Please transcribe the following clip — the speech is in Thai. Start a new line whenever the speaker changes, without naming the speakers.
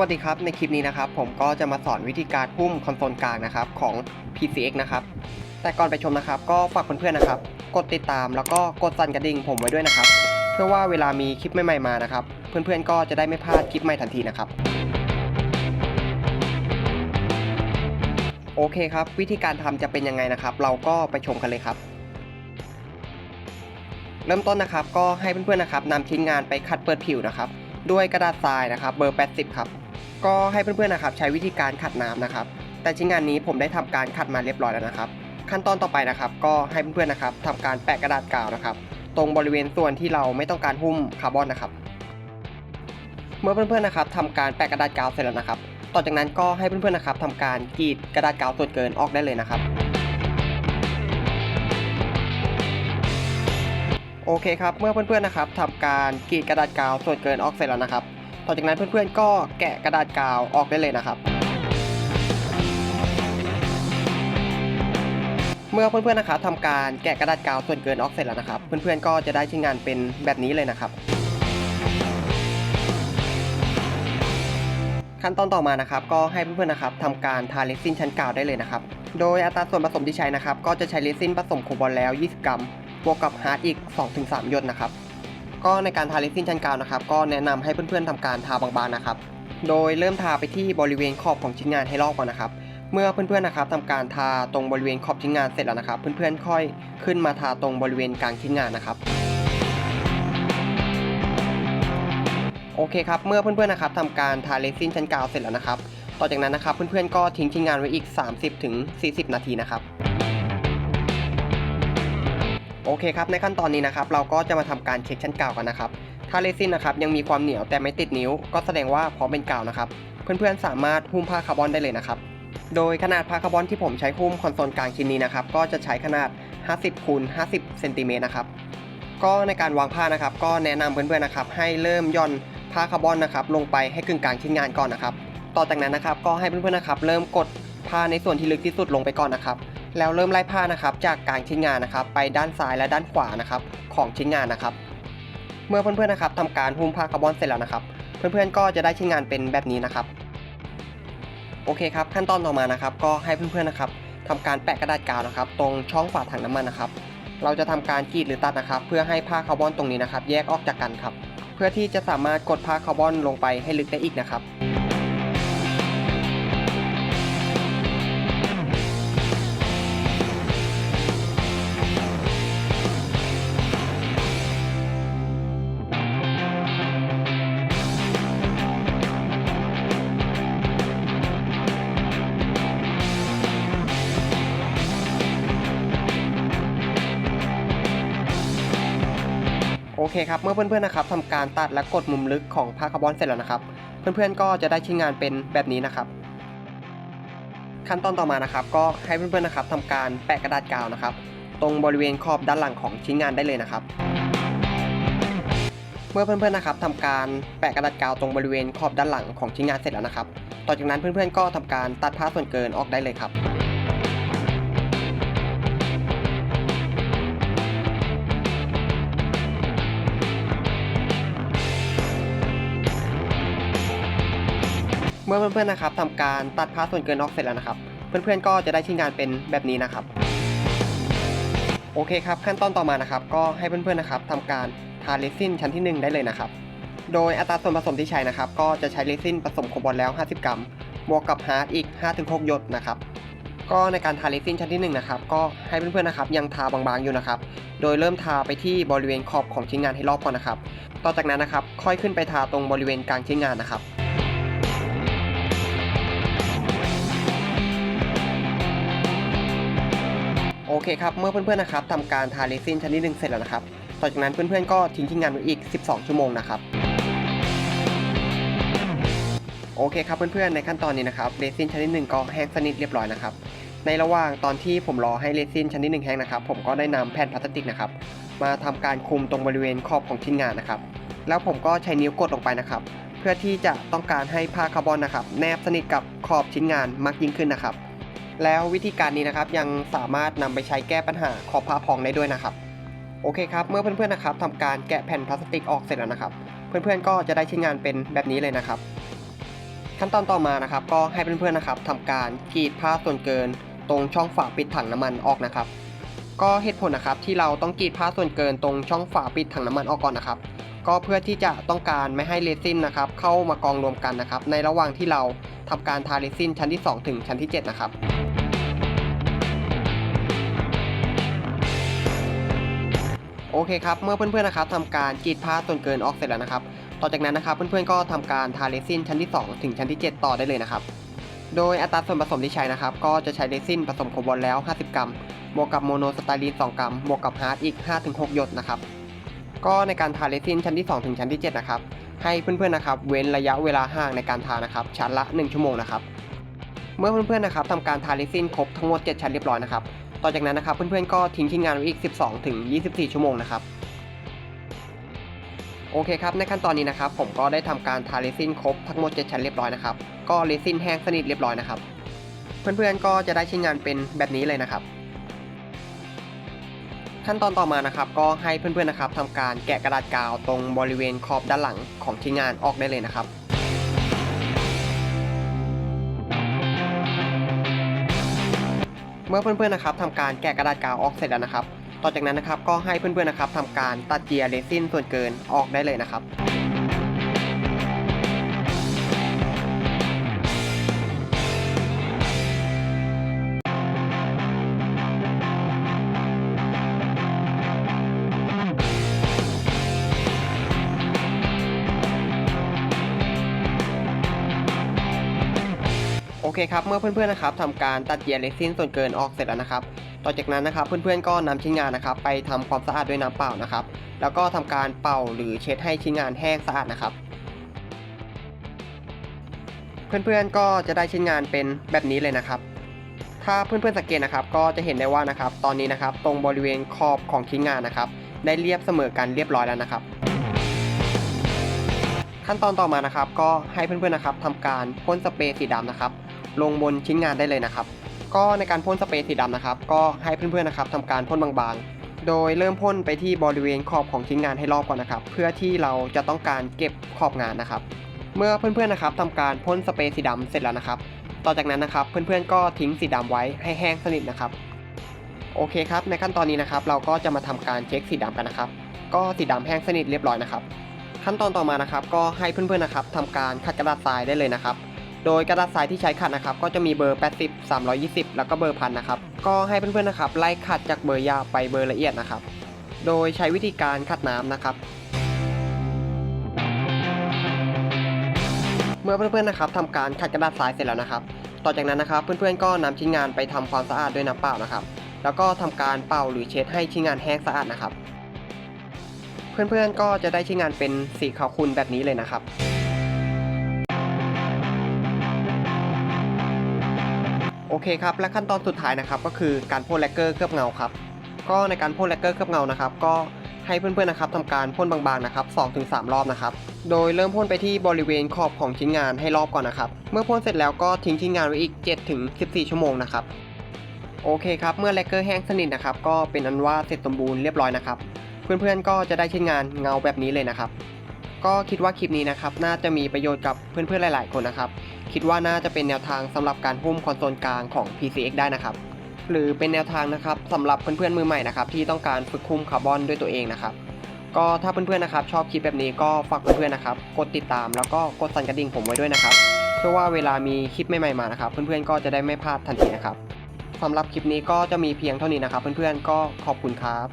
วัสดีครับ ในคลิปนี้นะครับผมก็จะมาสอนวิธีการหุ้มคอนโซลกลางนะครับของ PCX นะครับ แต่ก่อนไปชมนะครับก็ฝากเพื่อนๆนะครับ กดติดตามแล้วก็กดสั่นกระดิ่งผมไว้ด้วยนะครับ เพื่อว่าเวลามีคลิปใหม่ๆมานะครับ เพื่อนๆก็จะได้ไม่พลาดคลิปใหม่ทันทีนะครับ โอเคครับ วิธีการทำจะเป็นยังไงนะครับ เราก็ไปชมกันเลยครับ เริ่มต้นนะครับก็ให้เพื่อนๆนะครับนำชิ้นงานไปขัดเปิดผิวนะครับด้วยกระดาษทรายนะครับเบอร์ 80 ครับ ก็ให้เพื่อนๆนะครับใช้วิธีการขัดน้ำนะครับ แต่ชิ้นงานนี้ผมได้ทำการขัดมาเรียบร้อยแล้วนะครับ ขั้นตอนต่อไปนะครับ ก็ให้เพื่อนๆนะครับทำการแปะกระดาษกาวนะครับ ตรงบริเวณส่วนที่เราไม่ต้องการหุ้มคาร์บอนนะครับ เมื่อเพื่อนๆนะครับทำการแปะกระดาษกาวเสร็จแล้วนะครับ ต่อจากนั้นก็ให้เพื่อนๆนะครับทำการกรีดกระดาษกาวส่วนเกินออกได้เลยนะครับโอเคครับ เมื่อเพื่อนๆนะครับทำการกรีดกระดาษกาวส่วนเกินออกเสร็จแล้วนะครับ ต่อจากนั้นเพื่อนๆก็แกะกระดาษกาวออกได้เลยนะครับ เมื่อเพื่อนๆนะครับทำการแกะกระดาษกาวส่วนเกินออกเสร็จแล้วนะครับ เพื่อนๆก็จะได้ชิ้นงานเป็นแบบนี้เลยนะครับ ขั้นตอนต่อมานะครับ ก็ให้เพื่อนๆนะครับทำการทาเรซินชั้นกาวได้เลยนะครับ โดยอัตราส่วนผสมที่ใช้นะครับ ก็จะใช้เรซินผสมโคบอลแล้ว 20 กรัมบวกกับฮาร์ดอีก 2-3 หยดนะครับ ก็ในการทาเรซินชั้นกาวนะครับ ก็แนะนำให้เพื่อนๆทำการทาบางๆนะครับ โดยเริ่มทาไปที่บริเวณขอบของชิ้นงานให้รอบก่อนนะครับ เมื่อเพื่อนๆนะครับทำการทาตรงบริเวณขอบชิ้นงานเสร็จแล้วนะครับ เพื่อนๆค่อยขึ้นมาทาตรงบริเวณกลางชิ้นงานนะครับโอเคครับ เมื่อเพื่อนๆนะครับทำการทาเรซินชั้นกาวเสร็จแล้วนะครับ ต่อจากนั้นนะครับเพื่อนๆก็ทิ้งชิ้นงานไว้อีก 30-40 นาทีนะครับ โอเคครับในขั้นตอนนี้นะครับเราก็จะมาทำการเช็คชั้นกาวกันนะครับถ้าเรซินนะครับยังมีความเหนียวแต่ไม่ติดนิ้ว ก็แสดงว่าพร้อมเป็นกาวนะครับเพื่อนๆสามารถหุ้มผ้าคาร์บอนได้เลยนะครับโดยขนาดผ้าคาร์บอนที่ผมใช้หุ้มคอนโซลกลางชิ้นนี้นะครับก็จะใช้ขนาด 50คูณ50เซนติเมตรนะครับก็ในการวางผ้านะครับ ก็แนะนำเพื่อนๆนะครับให้เริ่มย่อนผ้าคาร์บอนนะครับลงไปให้กึ่งกลางชิ้นงานก่อนนะครับ ต่อจากนั้นนะครับก็ให้เพื่อนๆนะครับเริ่มกดผ้าในส่วนที่ลึกที่สุดลงไปก่อนนะครับ แล้วเริ่มไล่ผ้านะครับจากกลางชิ้นงานนะครับ ไปด้านซ้ายและด้านขวานะครับของชิ้นงานนะครับ เมื่อเพื่อนๆนะครับทำการหุ้มผ้าคาร์บอนเสร็จแล้วนะครับ เพื่อนๆก็จะได้ชิ้นงานเป็นแบบนี้นะครับ โอเคครับขั้นตอนต่อมานะครับ ก็ให้เพื่อนๆนะครับทำการแปะกระดาษกาวนะครับ ตรงช่องฝาถังน้ำมันนะครับ เราจะทำการกรีดหรือตัดนะครับ เพื่อให้ผ้าคาร์บอนตรงนี้นะครับ แยกออกจากกันครับ เพื่อที่จะสามารถกดผ้าคาร์บอนลงไปให้ลึกได้อีกนะครับ เคครับเมื่อเพื่อนๆนะครับทำการตัดและกดมุมลึกของผ้าคาร์บอนเสร็จแล้วนะครับ เพื่อนๆก็จะได้ชิ้นงานเป็นแบบนี้นะครับ ขั้นตอนต่อมานะครับ ก็ให้เพื่อนๆนะครับทำการแปะกระดาษกาวนะครับ ตรงบริเวณขอบด้านหลังของชิ้นงานได้เลยนะครับ เมื่อเพื่อนๆนะครับทำการแปะกระดาษกาวตรงบริเวณขอบด้านหลังของชิ้นงานเสร็จแล้วนะครับ ต่อจากนั้นเพื่อนๆก็ทำการตัดผ้าส่วนเกินออกได้เลยครับ เมื่อเพื่อนๆนะครับทำการตัดผ้าส่วนเกินออกเสร็จแล้วนะครับ เพื่อนๆก็จะได้ชิ้นงานเป็นแบบนี้นะครับ โอเคครับขั้นตอนต่อมานะครับ ก็ให้เพื่อนๆนะครับทำการทาเรซินชั้นที่ 1 ได้เลยนะครับ โดยอัตราส่วนผสมที่ใช้นะครับ ก็จะใช้เรซินผสมโคบอลแล้ว 50 กรัมบวกกับฮาร์ดอีก 5-6หยดนะครับก็ในการทาเรซินชั้นที่1นะครับก็ให้เพื่อนๆนะครับยังทาบางๆอยู่นะครับ โดยเริ่มทาไปที่บริเวณขอบของชิ้นงานให้รอบก่อนนะครับ ต่อจากนั้นนะครับค่อยขึ้นไปทาตรงบริเวณกลางชิ้นงานนะครับ อเคครับ เมื่อเพื่อนๆนะครับทำการทาเรซินชั้นที่หนึ่งเสร็จแล้วนะครับ ต่อจากนั้นเพื่อนๆก็ทิ้งทิ้งงานไว้อีก 12 ชั่วโมงนะครับ โอเคครับเพื่อนๆในขั้นตอนนี้นะครับเรซินชั้นที่หนึ่งก็แห้งสนิทเรียบร้อยนะครับ ในระหว่างตอนที่ผมรอให้เรซินชั้นที่หนึ่งแห้งนะครับ ผมก็ได้นำแผ่นพลาสติกนะครับ มาทำการคลุมตรงบริเวณขอบของชิ้นงานนะครับ แล้วผมก็ใช้นิ้วกดลงไปนะครับ เพื่อที่จะต้องการให้ผ้าคาร์บอนนะครับ แนบสนิทกับขอบชิ้นงานมากยิ่งขึ้นนะครับ แล้ววิธีการนี้นะครับยังสามารถนำไปใช้แก้ปัญหาขอบผ้าพองได้ด้วยนะครับ โอเคครับ เมื่อเพื่อนๆนะครับทำการแกะแผ่นพลาสติกออกเสร็จแล้วนะครับ เพื่อนๆก็จะได้ชิ้นงานเป็นแบบนี้เลยนะครับ ขั้นตอนต่อมานะครับ ก็ให้เพื่อนๆนะครับทำการกรีดผ้าส่วนเกิน ตรงช่องฝาปิดถังน้ำมันออกนะครับ ก็เหตุผลนะครับที่เราต้องกรีดผ้าส่วนเกินตรงช่องฝาปิดถังน้ำมันออกก่อนนะครับก็เพื่อที่จะต้องการไม่ให้เรซินนะครับเข้ามากองรวมกันนะครับในระหว่างที่เรา ทำการทาเรซินชั้นที่ 2 ถึงชั้นที่ 7 นะครับโอเคครับ เมื่อเพื่อนๆนะครับทำการกรีดผ้าส่วนเกินออกเสร็จแล้วนะครับ ต่อจากนั้นนะครับเพื่อนๆก็ทำการทาเรซินชั้นที่ 2 ถึงชั้นที่ 7 ต่อได้เลยนะครับ โดยอัตราส่วนผสมที่ใช้นะครับ ก็จะใช้เรซินผสมโคบอลแล้ว 50 กรัม บวกกับโมโนสไตรีน 2 กรัม บวกกับฮาร์ดอีก 5-6 หยดนะครับ ก็ในการทาเรซินชั้นที่ 2 ถึงชั้นที่ 7 นะครับ ให้เพื่อนๆนะครับเว้นระยะเวลาห่างในการทานะครับชั้นละ 1 ชั่วโมงนะครับเมื่อเพื่อนๆนะครับทำการทาเรซินครบทั้งหมด 7 ชั้นเรียบร้อยนะครับต่อจากนั้นนะครับเพื่อนๆก็ทิ้งชิ้นงานไว้อีก 12ถึง24 ชั่วโมงนะครับโอเคครับในขั้นตอนนี้นะครับผมก็ได้ทำการทาเรซินครบทั้งหมด 7 ชั้นเรียบร้อยนะครับก็เรซินแห้งสนิทเรียบร้อยนะครับ เพื่อนๆก็จะได้ชิ้นงานเป็นแบบนี้เลยนะครับ ขั้นตอนต่อมานะครับก็ให้เพื่อนๆนะครับทำการแกะกระดาษกาวตรงบริเวณขอบด้านหลังของชิ้นงานออกได้เลยนะครับเมื่อเพื่อนๆนะครับทำการแกะกระดาษกาวออกเสร็จแล้วนะครับ ต่อจากนั้นนะครับก็ให้เพื่อนๆนะครับทำการตัดเจียร์เรซินส่วนเกินออกได้เลยนะครับ เคครับ เมื่อเพื่อนๆนะครับทำการตัดเจียร์เรซินส่วนเกินออกเสร็จแล้วนะครับ ต่อจากนั้นนะครับเพื่อนๆก็นำชิ้นงานนะครับไปทำความสะอาดด้วยน้ำเปล่านะครับ แล้วก็ทำการเป่าหรือเช็ดให้ชิ้นงานแห้งสะอาดนะครับ เพื่อนๆก็จะได้ชิ้นงานเป็นแบบนี้เลยนะครับ ถ้าเพื่อนๆสังเกตนะครับ ก็จะเห็นได้ว่านะครับ ตอนนี้นะครับ ตรงบริเวณขอบของชิ้นงานนะครับ ได้เรียบเสมอกันเรียบร้อยแล้วนะครับขั้นตอนต่อมานะครับก็ให้เพื่อนๆนะครับทำการพ่นสเปรย์สีดำนะครับ ลงบนชิ้นงานได้เลยนะครับ ก็ในการพ่นสเปรย์สีดำนะครับ ก็ให้เพื่อนๆนะครับทำการพ่นบางๆ โดยเริ่มพ่นไปที่บริเวณขอบของชิ้นงานให้รอบก่อนนะครับ เพื่อที่เราจะต้องการเก็บขอบงานนะครับ เมื่อเพื่อนๆนะครับทำการพ่นสเปรย์สีดำเสร็จแล้วนะครับ ต่อจากนั้นนะครับเพื่อนๆก็ทิ้งสีดำไว้ให้แห้งสนิทนะครับโอเคครับ ในขั้นตอนนี้นะครับ เราก็จะมาทำการเช็คสีดำกันนะครับ ก็สีดำแห้งสนิทเรียบร้อยนะครับ ขั้นตอนต่อมานะครับ ก็ให้เพื่อนๆนะครับทำการขัดกระดาษทรายได้เลยนะครับ โดยกระดาษทรายที่ใช้ขัดนะครับ ก็จะมีเบอร์ 80 320 แล้วก็เบอร์พันนะครับ ก็ให้เพื่อนๆนะครับไล่ขัดจากเบอร์ยาวไปเบอร์ละเอียดนะครับ โดยใช้วิธีการขัดน้ำนะครับ เมื่อเพื่อนๆนะครับทำการขัดกระดาษทรายเสร็จแล้วนะครับ ต่อจากนั้นนะครับ เพื่อนๆก็นำชิ้นงานไปทำความสะอาดด้วยน้ำเปล่านะครับ แล้วก็ทำการเป่าหรือเช็ดให้ชิ้นงานแห้งสะอาดนะครับ เพื่อนๆก็จะได้ชิ้นงานเป็นสีขาวขุ่นแบบนี้เลยนะครับ เคครับและขั้นตอนสุดท้ายนะครับก็คือการพ่นแลกเกอร์เคลือบเงาครับก็ในการพ่นแลกเกอร์เคลือบเงานะครับก็ให้เพื่อนๆนะครับทำการพ่นบางๆนะครับ2-3 รอบนะครับ โดยเริ่มพ่นไปที่บริเวณขอบของชิ้นงานให้รอบก่อนนะครับ เมื่อพ่นเสร็จแล้วก็ทิ้งชิ้นงานไว้อีก 7-14 ชั่วโมงนะครับโอเคครับเมื่อแลกเกอร์แห้งสนิทนะครับก็เป็นอันว่าเสร็จสมบูรณ์เรียบร้อยนะครับเพื่อนๆก็จะได้ชิ้นงานเงาแบบนี้เลยนะครับ ก็คิดว่าคลิปนี้นะครับน่าจะมีประโยชน์กับเพื่อนๆหลาย ๆ คนนะครับ คิดว่าน่าจะเป็นแนวทางสำหรับการหุ้มคอนโซลกลางของ PCX ได้นะครับ หรือเป็นแนวทางนะครับสำหรับเพื่อนๆมือใหม่นะครับที่ต้องการฝึกหุ้มคาร์บอนด้วยตัวเองนะครับก็ถ้าเพื่อนๆนะครับชอบคลิปแบบนี้ก็ฝากเพื่อนๆนะครับกดติดตามแล้วก็กดสั่นกระดิ่งผมไว้ด้วยนะครับเพื่อว่าเวลามีคลิปใหม่ๆมานะครับเพื่อนๆก็จะได้ไม่พลาดทันทีนะครับสำหรับคลิปนี้ก็จะมีเพียงเท่านี้นะครับ เพื่อนๆก็ขอบคุณครับ